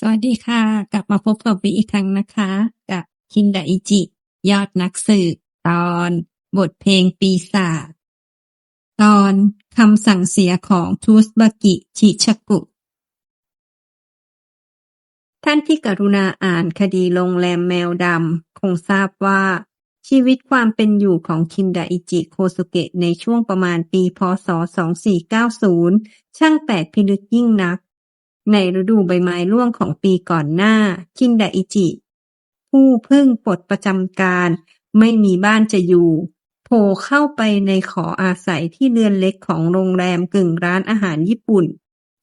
สวัสดีค่ะ กลับมาพบกับวิอีกครั้งนะคะ กับคินดาอิจิ ยอดนักสืบตอนบทเพลงปีศาจตอนคำสั่งเสียของทูสบากิชิชกุ ท่านที่กรุณาอ่านคดีโรงแรมแมวดำคงทราบว่า ชีวิตความเป็นอยู่ของคินดาอิจิโคสุเกะในช่วงประมาณปีพศ 2490 ช่างแปลกพิลึกยิ่งนัก ในฤดูใบไม้ร่วงของปีก่อนหน้า คินดาอิจิ ผู้เพิ่งปลดประจำการ ไม่มีบ้านจะอยู่ โผล่เข้าไปในขออาศัยที่เรือนเล็กของโรงแรมกึ่งร้านอาหารญี่ปุ่น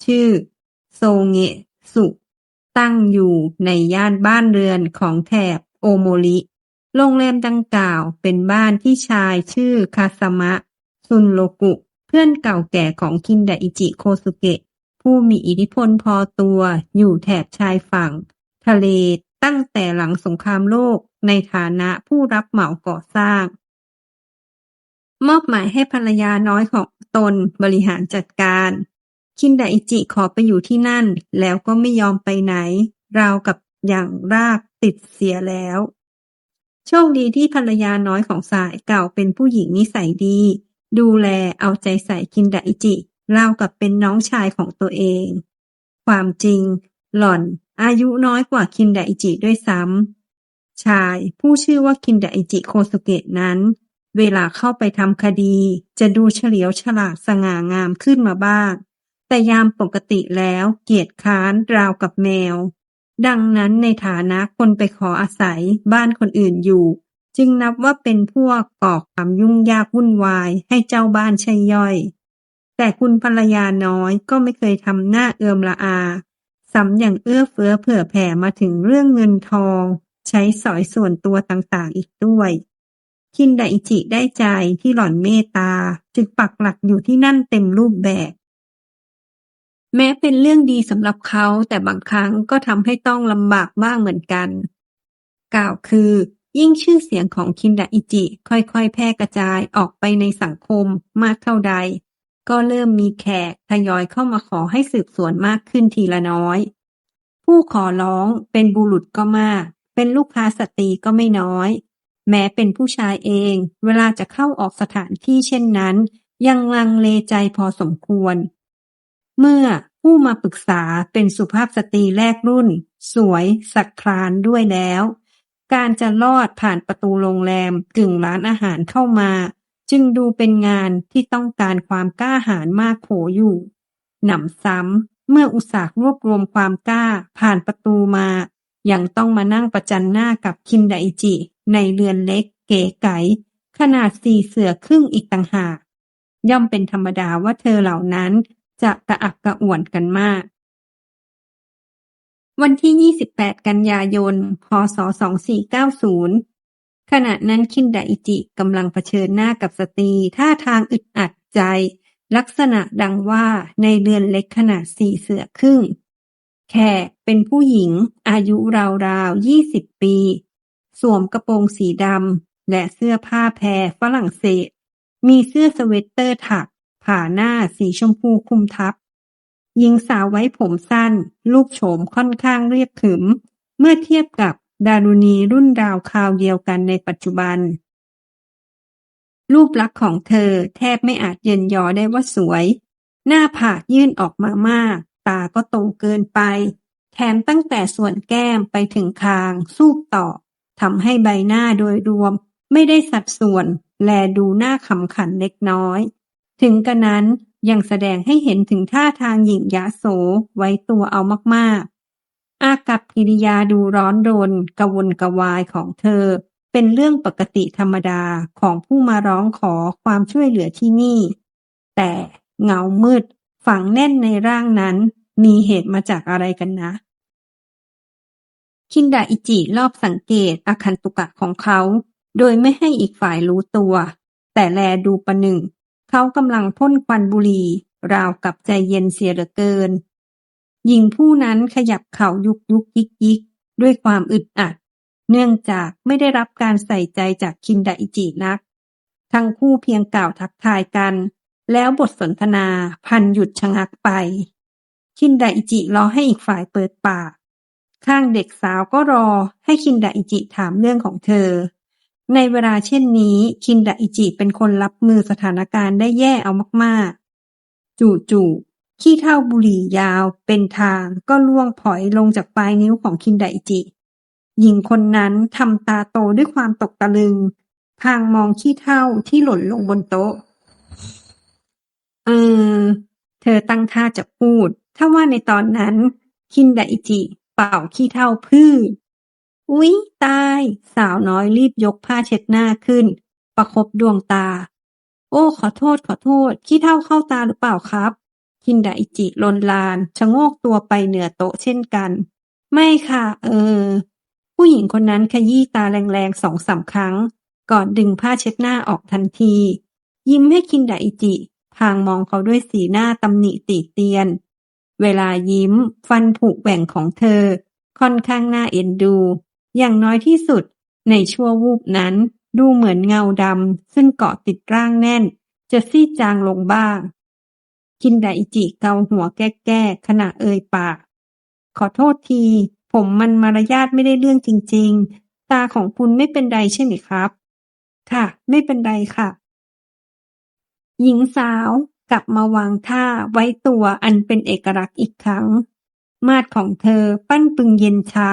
ชื่อ โซเงะสุตั้งอยู่ในย่านบ้านเรือนของแถบโอโมริ โรงแรมดังกล่าวเป็นบ้านที่ชายชื่อคาสมะซุนโรกุ เพื่อนเก่าแก่ของคินดาอิจิโคสุเกะ ผู้มีอิทธิพลพอตัวอยู่แถบชายฝั่ง ทะเลตั้งแต่หลังสงครามโลกในฐานะผู้รับเหมาก่อสร้าง มอบหมายให้ภรรยาน้อยของตนบริหารจัดการ คินไดอิจิขอไปอยู่ที่นั่น แล้วก็ไม่ยอมไปไหน ราวกับอย่างรากติดเสียแล้ว โชคดีที่ภรรยาน้อยของสายเก่าเป็นผู้หญิงนิสัยดี ดูแลเอาใจใส่คินไดอิจิ ราวกับเป็นน้องชายของตัวเอง ความจริง หล่อนอายุน้อยกว่าคินดาอิจิด้วยซ้ำ ชายผู้ชื่อว่าคินดาอิจิโคสุเกะนั้น เวลาเข้าไปทำคดี จะดูเฉลียวฉลาดสง่างามขึ้นมาบ้าง แต่ยามปกติแล้วเกียจค้านราวกับแมว ดังนั้นในฐานะคนไปขออาศัยบ้านคนอื่นอยู่ จึงนับว่าเป็นพวกก่อความยุ่งยากวุ่นวายให้เจ้าบ้านใช่ย่อย แต่คุณภรรยาน้อยก็ไม่เคยทำหน้าเอือมละอา สำอย่างเอื้อเฟื้อเผื่อแผ่มาถึงเรื่องเงินทอง ใช้สอยส่วนตัวต่างๆอีกด้วย คินไดอิจิได้ใจที่หล่อนเมตตา จึงปักหลักอยู่ที่นั่นเต็มรูปแบบ แม้เป็นเรื่องดีสำหรับเขาแต่บางครั้งก็ทำให้ต้องลำบากบ้างเหมือนกัน กล่าวคือยิ่งชื่อเสียงของคินดาอิจิ ค่อยๆ แพร่กระจายออกไปในสังคมมากเท่าใด ก็เริ่มมีแขกทยอยเข้ามาขอให้สืบสวนมากขึ้นทีละน้อย ผู้ขอร้องเป็นบุรุษก็มาก เป็นลูกค้าสตรีก็ไม่น้อย แม้เป็นผู้ชายเอง เวลาจะเข้าออกสถานที่เช่นนั้น ยังลังเลใจพอสมควร เมื่อผู้มาปรึกษาเป็นสุภาพสตรีแรกรุ่น สวยสักครานด้วยแล้ว การจะลอดผ่านประตูโรงแรมกึ่งร้านอาหารเข้ามา จึงดูเป็นงานที่ต้องการความกล้าหาญมากโขอยู่ หนำซ้ำเมื่ออุตส่าห์รวบรวมความกล้าผ่านประตูมา ยังต้องมานั่งประจันหน้ากับคินไดจิ ในเรือนเล็ก เก๋ไก๋ขนาดสี่เสือครึ่งอีกต่างหาก ย่อมเป็นธรรมดาว่าเธอเหล่านั้นจะกระอักกระอ่วนกันมาก วันที่ 28 กันยายน พศ 2490 ขณะนั้นคินดาอิจิกำลังเผชิญหน้ากับสตรี ท่าทางอึดอัดใจ ลักษณะดังว่าในเรือนเล็กขนาดสี่เสือครึ่ง แขกเป็นผู้หญิง อายุราวๆ20ปี สวมกระโปรงสีดำและเสื้อผ้าแพรฝรั่งเศส มีเสื้อสเวตเตอร์ถัก ผ่าหน้าสีชมพูคุมทับหญิงสาวไว้ผมสั้น รูปโฉมค่อนข้างเรียบขรึม เมื่อเทียบกับ ดารุณีรุ่นราวคราวเดียวกันในปัจจุบัน รูปลักษณ์ของเธอแทบไม่อาจเยินยอได้ว่าสวย หน้าผากยื่นออกมามาก ตาก็โตเกินไป แถมตั้งแต่ส่วนแก้มไปถึงคาง สูบต่อทำให้ใบหน้าโดยรวม ไม่ได้สัดส่วน แลดูหน้าขำขันเล็กน้อย ถึงกระนั้นยังแสดงให้เห็นถึงท่าทางหยิ่งยโสไว้ตัวเอามาก อากับกิริยาดูร้อนรนกระวนกระวายของเธอ เป็นเรื่องปกติธรรมดาของผู้มาร้องขอความช่วยเหลือที่นี่ แต่เงามืดฝังแน่นในร่างนั้น มีเหตุมาจากอะไรกันนะ คินดาอิจิรอบสังเกตอาคันตุกะของเขา โดยไม่ให้อีกฝ่ายรู้ตัว แต่แลดูประหนึ่ง เขากำลังพ่นควันบุหรี่ราวกับใจเย็นเสียเหลือเกิน หญิงผู้นั้นขยับเข่ายุกยุกยิกยิกด้วยความอึดอัด เนื่องจากไม่ได้รับการใส่ใจจากคินดาอิจินัก ทั้งคู่เพียงกล่าวทักทายกัน แล้วบทสนทนาพันหยุดชะงักไป คินดาอิจิรอให้อีกฝ่ายเปิดปาก ข้างเด็กสาวก็รอให้คินดาอิจิถามเรื่องของเธอ ในเวลาเช่นนี้คินดาอิจิเป็นคนรับมือสถานการณ์ได้แย่เอามากๆ จู่ๆ ขี้เถ้าบุหรี่ยาวเป็นทางก็ล่วงผอยลงจากปลายนิ้วของคินไดจิ หญิงคนนั้นทำตาโตด้วยความตกตะลึง พลางมองขี้เถ้าที่หล่นลงบนโต๊ะ เออ เธอตั้งท่าจะพูด ถ้าว่าในตอนนั้น คินไดจิ เป่าขี้เถ้าพืชอุ๊ย ตาย สาวน้อยรีบยกผ้าเช็ดหน้าขึ้น ประคบดวงตา โอ้ ขอโทษขอโทษ ขี้เถ้าเข้าตาหรือเปล่าครับ คินดาอิจิลนลาน ชะโงกตัวไปเหนือโต๊ะเช่นกัน ไม่ค่ะ เออ ผู้หญิงคนนั้นขยี้ตาแรงๆสองสามครั้ง ก่อนดึงผ้าเช็ดหน้าออกทันที ยิ้มให้คินดาอิจิ พางมองเขาด้วยสีหน้าตำหนิติเตียน เวลายิ้ม ฟันผุแหว่งของเธอ ค่อนข้างน่าเอ็นดู อย่างน้อยที่สุด ในชั่ววูบนั้นดูเหมือนเงาดำซึ่งเกาะติดร่างแน่น จะซีดจางลงบ้าง คินไดจิเกาหัวแก้ๆขณะเอ่ยปาก ขอโทษที ผมมันมารยาทไม่ได้เรื่องจริง ๆ ตาของคุณไม่เป็นไรใช่ไหมครับ ค่ะ ไม่เป็นไรค่ะ หญิงสาวกลับมาวางท่าไว้ตัวอันเป็นเอกลักษณ์อีกครั้ง มาดของเธอปั้นปึงเย็นชา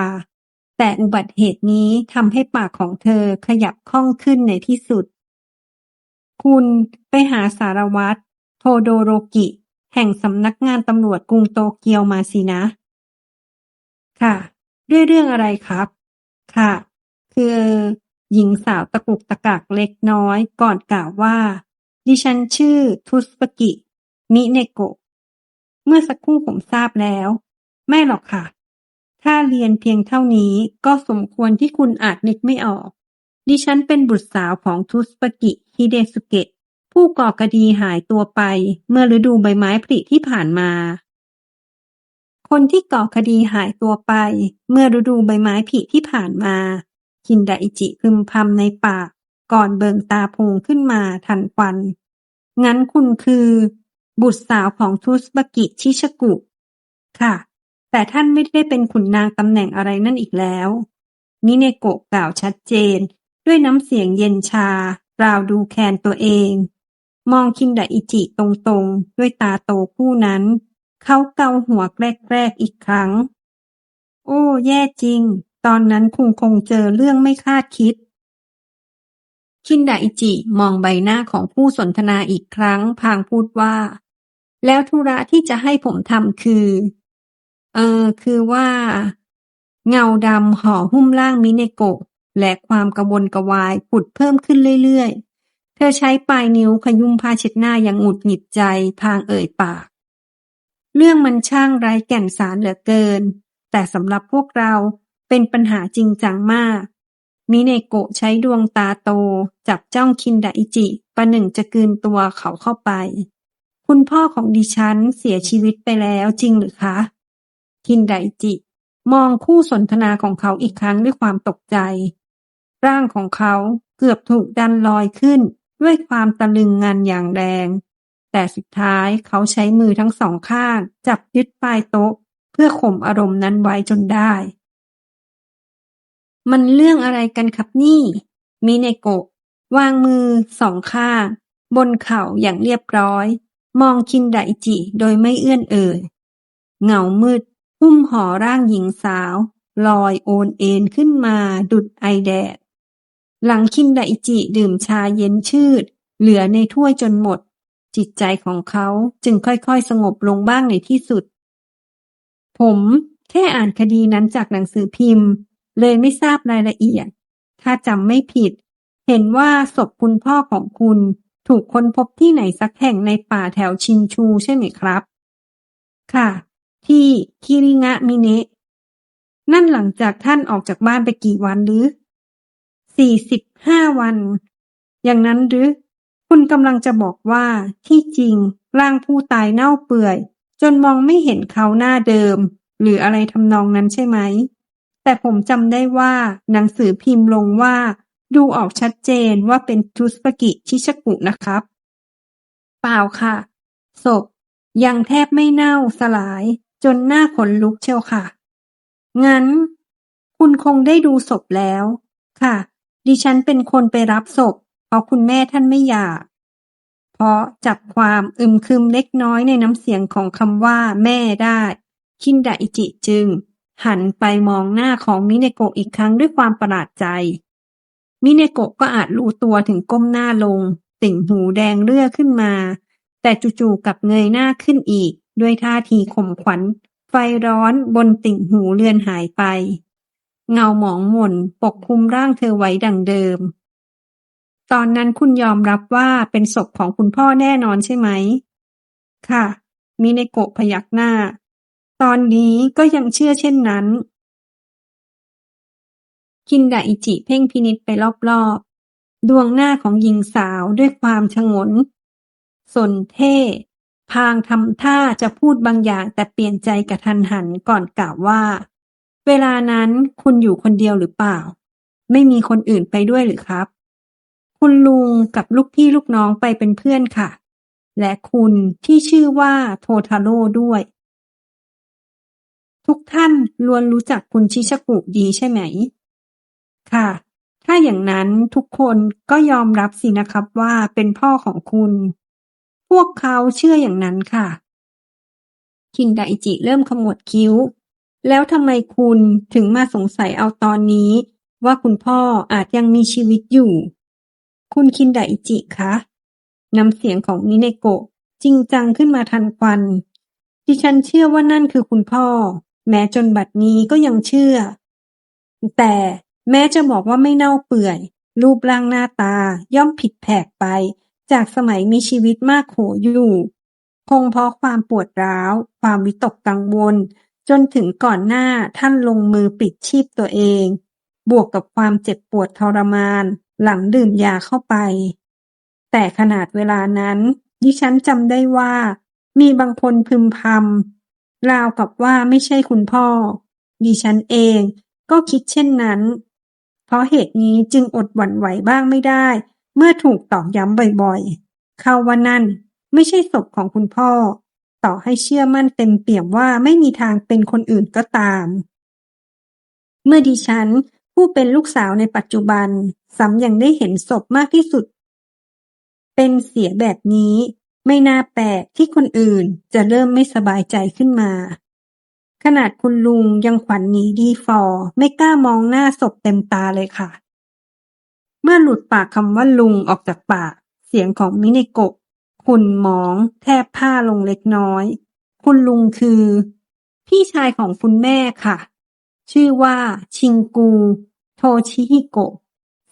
แต่อุบัติเหตุนี้ทำให้ปากของเธอขยับคล่องขึ้นในที่สุด คุณไปหาสารวัตรโทโดโรกิ แห่งสำนักงานตำรวจกรุงโตเกียวมาสินะ ค่ะ ด้วยเรื่องอะไรครับ ค่ะ คือ หญิงสาวตะกุกตะกักเล็กน้อยก่อนกล่าวว่า ดิฉันชื่อทุสปกิ มิเนโกะ เมื่อสักครู่ผมทราบแล้ว ไม่หรอกค่ะ ถ้าเรียนเพียงเท่านี้ก็สมควรที่คุณอาจนึกไม่ออก ดิฉันเป็นบุตรสาวของทุสปกิฮิเดสุเกะ ผู้ก่อคดีหายตัวไปเมื่อฤดูใบไม้ผลิที่ผ่านมา คนที่ก่อคดีหายตัวไป เมื่อฤดูใบไม้ผลิที่ผ่านมา คินดาอิจิพึมพำในปาก ก่อนเบิงตาพงขึ้นมาทันควัน งั้นคุณคือ บุตรสาวของทุสบกิชิชกุ ค่ะ แต่ท่านไม่ได้เป็นขุนนางตำแหน่งอะไรนั่นอีกแล้วมิเนโกะกล่าวชัดเจน ด้วยน้ำเสียงเย็นชา ราวดูแคลนตัวเอง มองคินดาอิจิตรงๆ ด้วยตาโตคู่นั้น เขาเกาหัวแกรกๆอีกครั้ง โอ้ แย่จริง ตอนนั้นคุณคงเจอเรื่องไม่คาดคิด คินดาอิจิมองใบหน้าของผู้สนทนาอีกครั้ง พางพูดว่า แล้วธุระที่จะให้ผมทำคือ เออ คือว่า เงาดำห่อหุ้มร่างมิเนโกะและความกระวนกระวายผุดเพิ่มขึ้นเรื่อยๆ เธอใช้ปลายนิ้วขยุ่มผ้าเช็ดหน้าอย่างหงุดหงิดใจพางเอ่ยปาก เรื่องมันช่างไร้แก่นสารเหลือเกิน แต่สำหรับพวกเราเป็นปัญหาจริงจังมาก มิเนโกะใช้ดวงตาโต จับจ้องคินดาอิจิประหนึ่งจะกลืนตัวเขาเข้าไป คุณพ่อของดิฉันเสียชีวิตไปแล้วจริงหรือคะ คินดาอิจิ มองคู่สนทนาของเขาอีกครั้งด้วยความตกใจ ร่างของเขาเกือบถูกดันลอยขึ้น ด้วยความตะลึงงันอย่างแรง แต่สุดท้ายเขาใช้มือทั้งสองข้าง จับยึดปลายโต๊ะ เพื่อข่มอารมณ์นั้นไว้จนได้ มันเรื่องอะไรกันครับนี่มิเนโกะวางมือสองข้าง บนเข่าอย่างเรียบร้อย มองคินไดจิโดยไม่เอื้อนเอ่ยเงามืดหุ้มห่อร่างหญิงสาว ลอยโอนเอ็นขึ้นมาดุดไอแดด หลังคินไดจิดื่มชาเย็นชืด เหลือในถ้วยจนหมด จิตใจของเขาจึงค่อยๆ สงบลงบ้างในที่สุด ผมแค่อ่านคดีนั้นจากหนังสือพิมพ์ เลยไม่ทราบรายละเอียด ถ้าจำไม่ผิด เห็นว่าศพคุณพ่อของคุณถูกค้นพบที่ไหนสักแห่งในป่าแถวชินชูใช่ไหมครับ ค่ะ ที่คิริงะมิเนะ นั่นหลังจากท่านออกจากบ้านไปกี่วันหรือ สี่สิบห้าวัน อย่างนั้นหรือ คุณกำลังจะบอกว่าที่จริง ร่างผู้ตายเน่าเปื่อย จนมองไม่เห็นเขาหน้าเดิม หรืออะไรทำนองนั้นใช่ไหม แต่ผมจำได้ว่า หนังสือพิมพ์ลงว่า ดูออกชัดเจนว่าเป็นทุสปกิชิชกุนะครับ เปล่าค่ะ ศพ ยังแทบไม่เน่าสลาย จนหน้าขนลุกเชียวค่ะ งั้น คุณคงได้ดูศพแล้ว ค่ะ ดิฉันเป็นคนไปรับศพ เพราะคุณแม่ท่านไม่อยาก เพราะจับความอึมครึมเล็กน้อยในน้ำเสียงของคำว่าแม่ได้ คินดาอิจิจึง หันไปมองหน้าของมิเนโกะอีกครั้งด้วยความประหลาดใจ มิเนโกะก็อาจรู้ตัวถึงก้มหน้าลง ติ่งหูแดงเรื่อขึ้นมา แต่จู่ๆกับเงยหน้าขึ้นอีก ด้วยท่าทีข่มขวัญ ไฟร้อนบนติ่งหูเลือนหายไป เงาหมองหม่นปกคลุมร่างเธอไว้ดังเดิม ตอนนั้นคุณยอมรับว่าเป็นศพของคุณพ่อแน่นอนใช่ไหม ค่ะ มิเนโกะพยักหน้า ตอนนี้ก็ยังเชื่อเช่นนั้น คินดาอิจิเพ่งพินิจไปรอบๆ ดวงหน้าของหญิงสาวด้วยความชงน สนเท่พางทำท่าจะพูดบางอย่างแต่เปลี่ยนใจกระทันหันก่อนกล่าวว่า เวลานั้นคุณอยู่คนเดียวหรือเปล่า ไม่มีคนอื่นไปด้วยหรือครับ คุณลุงกับลูกพี่ลูกน้องไปเป็นเพื่อนค่ะ และคุณที่ชื่อว่าโททาโร่ด้วย ทุกท่านล้วนรู้จักคุณชิชกุดีใช่ไหม ค่ะ ถ้าอย่างนั้นทุกคนก็ยอมรับสินะครับว่าเป็นพ่อของคุณ พวกเขาเชื่ออย่างนั้นค่ะ คินไดจิเริ่มขมวดคิ้ว แล้วทำไมคุณถึงมาสงสัยเอาตอนนี้ว่าคุณพ่ออาจยังมีชีวิตอยู่ คุณคินไดาอิจิคะน้ำเสียงของมิเนโกะจริงจังขึ้นมาทันควัน ดิฉันเชื่อว่านั่นคือคุณพ่อ แม้จนบัดนี้ก็ยังเชื่อ แต่แม้จะบอกว่าไม่เน่าเปื่อย รูปร่างหน้าตาย่อมผิดแผกไป จากสมัยมีชีวิตมากโขอยู่ คงเพราะความปวดร้าว ความวิตกกังวล จนถึงก่อนหน้าท่านลงมือปิดชีพตัวเอง บวกกับความเจ็บปวดทรมานหลังดื่มยาเข้าไป แต่ขนาดเวลานั้น ดิฉันจำได้ว่า มีบางคนพึมพำราวกับว่าไม่ใช่คุณพ่อ ดิฉันเองก็คิดเช่นนั้น เพราะเหตุนี้จึงอดหวั่นไหวบ้างไม่ได้ เมื่อถูกตอกย้ำบ่อยๆ เข้าว่านั่นไม่ใช่ศพของคุณพ่อ ต่อให้เชื่อมั่นเต็มเปี่ยมว่าไม่มีทางเป็นคนอื่นก็ตาม เมื่อดิฉัน ผู้เป็นลูกสาวในปัจจุบันซ้ำยังได้เห็นศพมากที่สุด เป็นเสียแบบนี้ ไม่น่าแปลกที่คนอื่นจะเริ่มไม่สบายใจขึ้นมา ขนาดคุณลุงยังขวัญหนีดีฟอร์ไม่กล้ามองหน้าศพเต็มตาเลยค่ะ เมื่อหลุดปากคำว่าลุงออกจากปากเสียงของมิเนโกะ ขุ่นหมองแทบผ้าลงเล็กน้อย คุณลุงคือ พี่ชายของคุณแม่ค่ะ ชื่อว่า ชิงกู โทชิฮิโกะ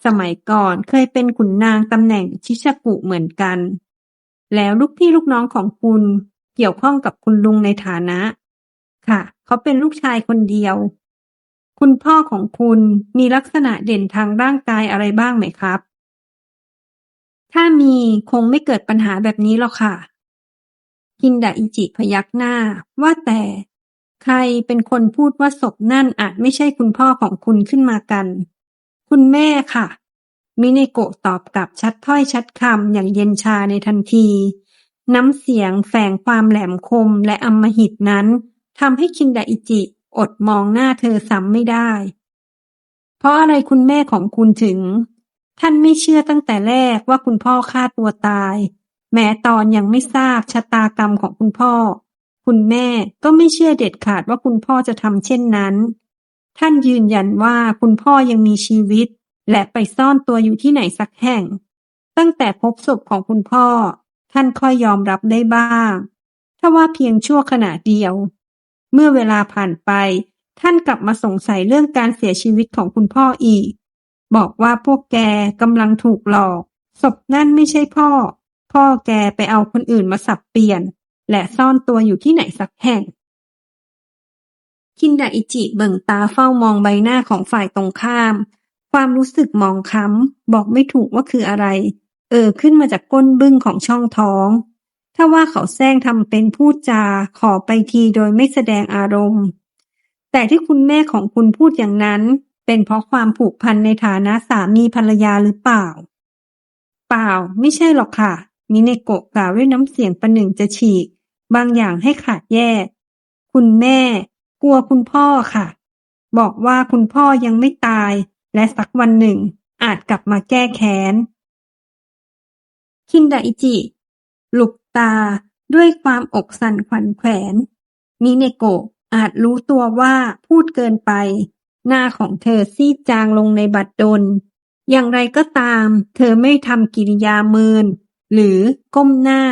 สมัยก่อนเคยเป็นขุนนางตำแหน่งชิชากุเหมือนกัน แล้วลูกพี่ลูกน้องของคุณเกี่ยวข้องกับคุณลุงในฐานะ ค่ะ เขาเป็นลูกชายคนเดียว คุณพ่อของคุณมีลักษณะเด่นทางร่างกายอะไรบ้างไหมครับ ถ้ามีคงไม่เกิดปัญหาแบบนี้หรอกค่ะ คินดาอิจิพยักหน้า ว่าแต่ใครเป็นคนพูดว่าศพนั่นอาจไม่ใช่คุณพ่อของคุณขึ้นมากัน คุณแม่ค่ะ มิเนโกะตอบกลับชัดถ้อยชัดคำอย่างเย็นชาในทันที น้ำเสียงแฝงความแหลมคมและอำมหิตนั้นทำให้คินดาอิจิอดมองหน้าเธอซ้ำไม่ได้ เพราะอะไรคุณแม่ของคุณถึง ท่านไม่เชื่อตั้งแต่แรกว่าคุณพ่อฆ่าตัวตาย แม้ตอนยังไม่ทราบชะตากรรมของคุณพ่อ คุณแม่ก็ไม่เชื่อเด็ดขาดว่าคุณพ่อจะทำเช่นนั้น ท่านยืนยันว่าคุณพ่อยังมีชีวิต และไปซ่อนตัวอยู่ที่ไหนสักแห่ง ตั้งแต่พบศพของคุณพ่อ ท่านค่อยยอมรับได้บ้าง ถ้าว่าเพียงชั่วขณะเดียว เมื่อเวลาผ่านไป ท่านกลับมาสงสัยเรื่องการเสียชีวิตของคุณพ่ออีก บอกว่าพวกแกกำลังถูกหลอก ศพนั่นไม่ใช่พ่อ พ่อแกไปเอาคนอื่นมาสับเปลี่ยน และซ่อนตัวอยู่ที่ไหนสักแห่ง คินดาอิจิเบิ่งตาเฝ้ามองใบหน้าของฝ่ายตรงข้าม ความรู้สึกมองค้ำบอกไม่ถูกว่าคืออะไร เออขึ้นมาจากก้นบึ้งของช่องท้อง ถ้าว่าเขาแซงทำเป็นพูดจาขอไปทีโดยไม่แสดงอารมณ์ แต่ที่คุณแม่ของคุณพูดอย่างนั้น เป็นเพราะความผูกพันในฐานะสามีภรรยาหรือเปล่า เปล่า ไม่ใช่หรอกค่ะ มิเนโกะกล่าวด้วยน้ำเสียงประหนึ่งจะฉีก บางอย่างให้ขาดแยก คุณแม่ กลัวคุณพ่อค่ะ บอกว่าคุณพ่อยังไม่ตาย และสักวันหนึ่ง อาจกลับมาแก้แค้น คินไดอิจิ หลุบตาด้วยความอกสั่นขวัญแขวนมิเนโกะอาจรู้ตัวว่าพูดเกินไป หน้าของเธอซีดจางลงในบัดดล อย่างไรก็ตาม เธอไม่ทำกิริยาเมิน หรือก้มหน้า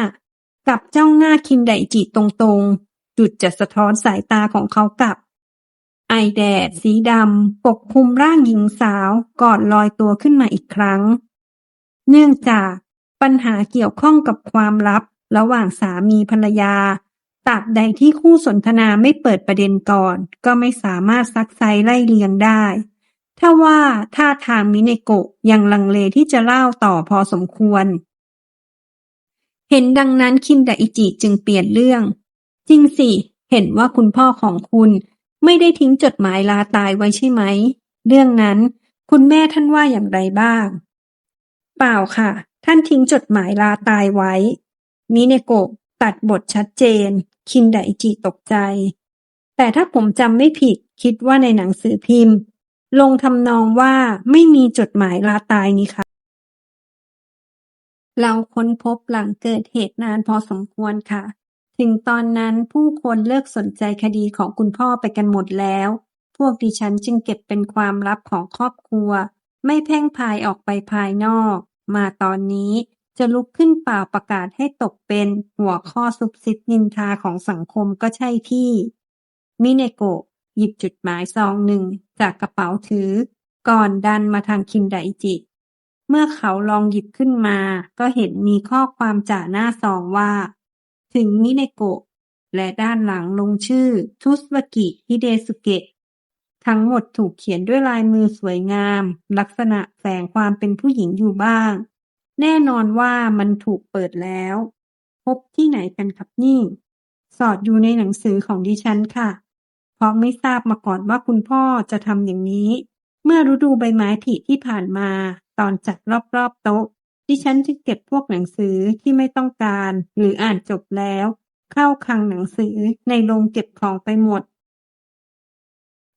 กับเจ้องหน้าคินไดจิตรงๆ จุดจะสะท้อนสายตาของเขากับ ไอแดดสีดำปกคลุมร่างหญิงสาวก่อนลอยตัวขึ้นมาอีกครั้ง เนื่องจากปัญหาเกี่ยวข้องกับความลับระหว่างสามีภรรยา ตราบใดที่คู่สนทนาไม่เปิดประเด็นก่อน ก็ไม่สามารถซักไซไล่เลียงได้ถ้าว่าท่าทางมิเนโกะยังลังเลที่จะเล่าต่อพอสมควร เห็นดังนั้นคินดาอิจิจึงเปลี่ยนเรื่อง จริงสิ เห็นว่าคุณพ่อของคุณไม่ได้ทิ้งจดหมายลาตายไว้ใช่ไหม เรื่องนั้นคุณแม่ท่านว่าอย่างไรบ้าง เปล่าค่ะ ท่านทิ้งจดหมายลาตายไว้ มิเนโกะตัดบทชัดเจน คินไดอิจิตกใจ แต่ถ้าผมจำไม่ผิดคิดว่าในหนังสือพิมพ์ ลงทำนองว่าไม่มีจดหมายลาตายนี่ค่ะเราค้นพบหลังเกิดเหตุนานพอสมควรค่ะ ถึงตอนนั้นผู้คนเลิกสนใจคดีของคุณพ่อไปกันหมดแล้ว พวกดิฉันจึงเก็บเป็นความลับของครอบครัว ไม่แพ่งพายออกไปภายนอก มาตอนนี้ จะลุกขึ้นเปล่าประกาศให้ตกเป็นหัวข้อซุบซิบนินทาของสังคมก็ใช่ที่ มิเนโกะหยิบจุดหมายซองหนึ่งจากกระเป๋าถือ ก่อนดันมาทางคินไดจิ เมื่อเขาลองหยิบขึ้นมา ก็เห็นมีข้อความจ่าหน้าซองว่า ถึงมิเนโกะและด้านหลังลงชื่อ ทุสวากิฮิเดสุเกะทั้งหมดถูกเขียนด้วยลายมือสวยงาม ลักษณะแฝงความเป็นผู้หญิงอยู่บ้าง แน่นอนว่ามันถูกเปิดแล้ว พบที่ไหนกันครับนี่ สอดอยู่ในหนังสือของดิฉันค่ะ เพราะไม่ทราบมาก่อนว่าคุณพ่อจะทำอย่างนี้ เมื่อฤดูใบไม้ผลิที่ผ่านมา ตอนจัดรอบๆโต๊ะ ดิฉันจึงเก็บพวกหนังสือที่ไม่ต้องการ หรืออ่านจบแล้ว เข้าคลังหนังสือในโรงเก็บของไปหมด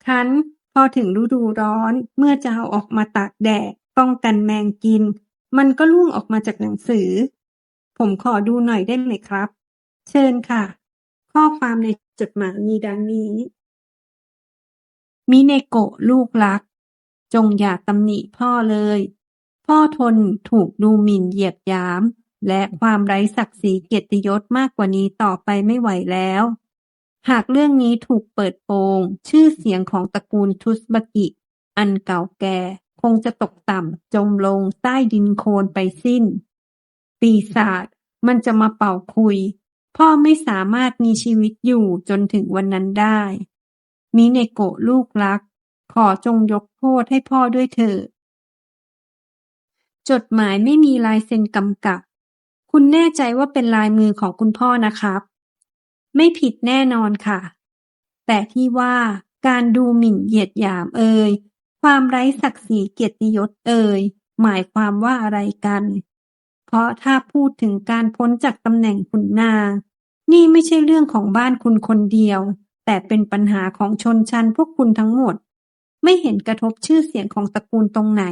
คันพอถึงฤดูร้อนเมื่อจะเอาออกมาตากแดดป้องกันแมงกิน มันก็ร่วงออกมาจากหนังสือ ผมขอดูหน่อยได้ไหมครับ เชิญค่ะ ข้อความในจดหมายมีดังนี้มิเนโกะลูกรัก จงอย่าตำหนิพ่อเลย พ่อทนถูกดูหมิ่นเหยียดยาม และความไร้ศักดิ์ศรีเกียรติยศมากกว่านี้ต่อไปไม่ไหวแล้ว หากเรื่องนี้ถูกเปิดโปง ชื่อเสียงของตระกูลทุสบกิ อันเก่าแก่ คงจะตกต่ำจมลงใต้ดินโคลนไปสิ้น ปีศาจมันจะมาเป่าคุย พ่อไม่สามารถมีชีวิตอยู่จนถึงวันนั้นได้มิเนโกะลูกรัก ขอจงยกโทษให้พ่อด้วยเถิดจดหมายไม่มีลายเซ็นกำกับ คุณแน่ใจว่าเป็นลายมือของคุณพ่อนะครับ ไม่ผิดแน่นอนค่ะ แต่ที่ว่าการดูหมิ่นเหยียดหยามเอ่ย ความไร้ศักดิ์ศรีเกียรติยศเอ่ย หมายความว่าอะไรกัน เพราะถ้าพูดถึงการพ้นจากตำแหน่งขุนนางนี่ไม่ใช่เรื่องของบ้านคุณคนเดียว แต่เป็นปัญหาของชนชั้นพวกคุณทั้งหมด ไม่เห็นกระทบชื่อเสียงของตระกูลตรงไหน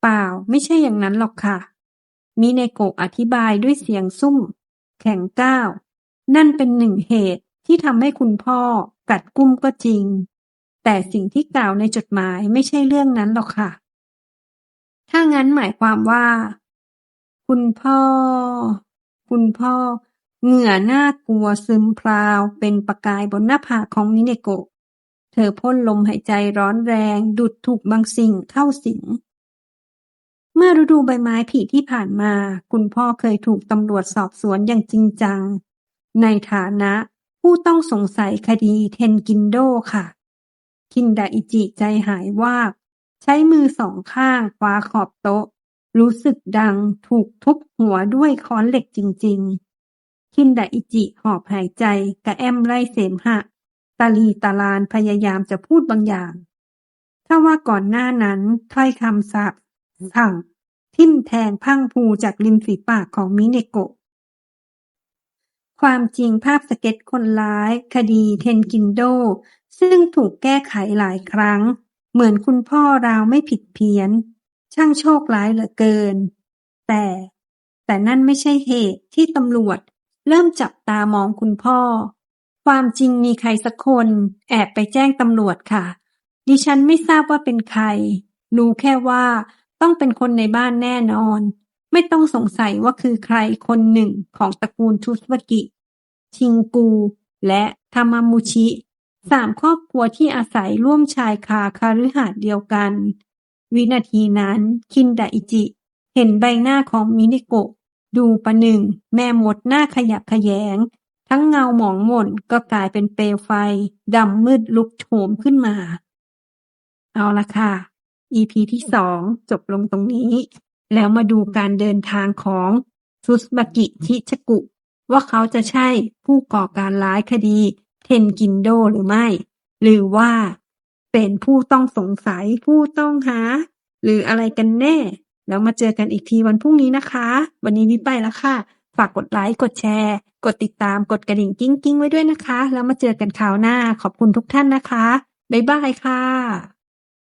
เปล่าไม่ใช่อย่างนั้นหรอกค่ะ มิเนโกะอธิบายด้วยเสียงซุ่ม แข็งก้าว นั่นเป็นหนึ่งเหตุที่ทำให้คุณพ่อกัดกุ้มก็จริง แต่สิ่งที่กล่าวในจดหมายไม่ใช่เรื่องนั้นหรอกค่ะ ถ้างั้นหมายความว่า คุณพ่อ คุณพ่อ เหงื่อหน่ากลัวซึมพราวเป็นประกายบนหน้าผากของมิเนโกะ เธอพ่นลมหายใจร้อนแรงดุดถูกบางสิ่งเข้าสิงเมื่อฤดูใบไม้ผลิที่ผ่านมา คุณพ่อเคยถูกตำรวจสอบสวนอย่างจริงจัง ในฐานะผู้ต้องสงสัยคดีเทนกินโดค่ะ คินดาอิจิใจหายวาบ ใช้มือสองข้างคว้าขอบโต๊ะ รู้สึกดังถูกทุบหัวด้วยค้อนเหล็กจริง ๆ คินดาอิจิหอบหายใจกระแอมไล่เสมหะ ตาลีตาลานพยายามจะพูดบางอย่าง ถ้าว่าก่อนหน้านั้นถ้อยคำสาปสั่งทิ่มแทงพังพูจากริมฝีปากของมิเนโกะความจริงภาพสเก็ตคนร้าย คดีเทนกินโด ซึ่งถูกแก้ไขหลายครั้ง เหมือนคุณพ่อราวไม่ผิดเพี้ยน ช่างโชคร้ายเหลือเกิน แต่ แต่นั่นไม่ใช่เหตุที่ตำรวจ เริ่มจับตามองคุณพ่อ ความจริงมีใครสักคน แอบไปแจ้งตำรวจค่ะ ดิฉันไม่ทราบว่าเป็นใคร รู้แค่ว่าต้องเป็นคนในบ้านแน่นอน ไม่ต้องสงสัยว่าคือใครคนหนึ่งของตระกูลทุสวกิ ชิงกู และทามามุชิ สามครอบครัวที่อาศัยร่วมชายคาคาฤหาสน์เดียวกัน วินาทีนั้น คินดาอิจิ เห็นใบหน้าของมินิโกะ ดูประหนึ่ง แม่มดหน้าขยักขยแยง ทั้งเงาหมองหม่นก็กลายเป็นเปลวไฟดำมืดลุกโชนขึ้นมา เอาละค่ะ EP ที่สองจบลงตรงนี้ แล้วมาดูการเดินทางของซุสบากิชิชกุ ว่าเขาจะใช่ผู้ก่อการร้ายคดี เทนกินโดหรือไม่ หรือว่าเป็นผู้ต้องสงสัยผู้ต้องหา หรืออะไรกันแน่ แล้วมาเจอกันอีกทีวันพรุ่งนี้นะคะ วันนี้วิไปแล้วค่ะ ฝากกดไลค์กดแชร์ กดติดตามกดกระดิ่งกิ้งกิ้งไว้ด้วยนะคะ แล้วมาเจอกันคราวหน้าขอบคุณทุกท่านนะคะ บ๊ายบายค่ะ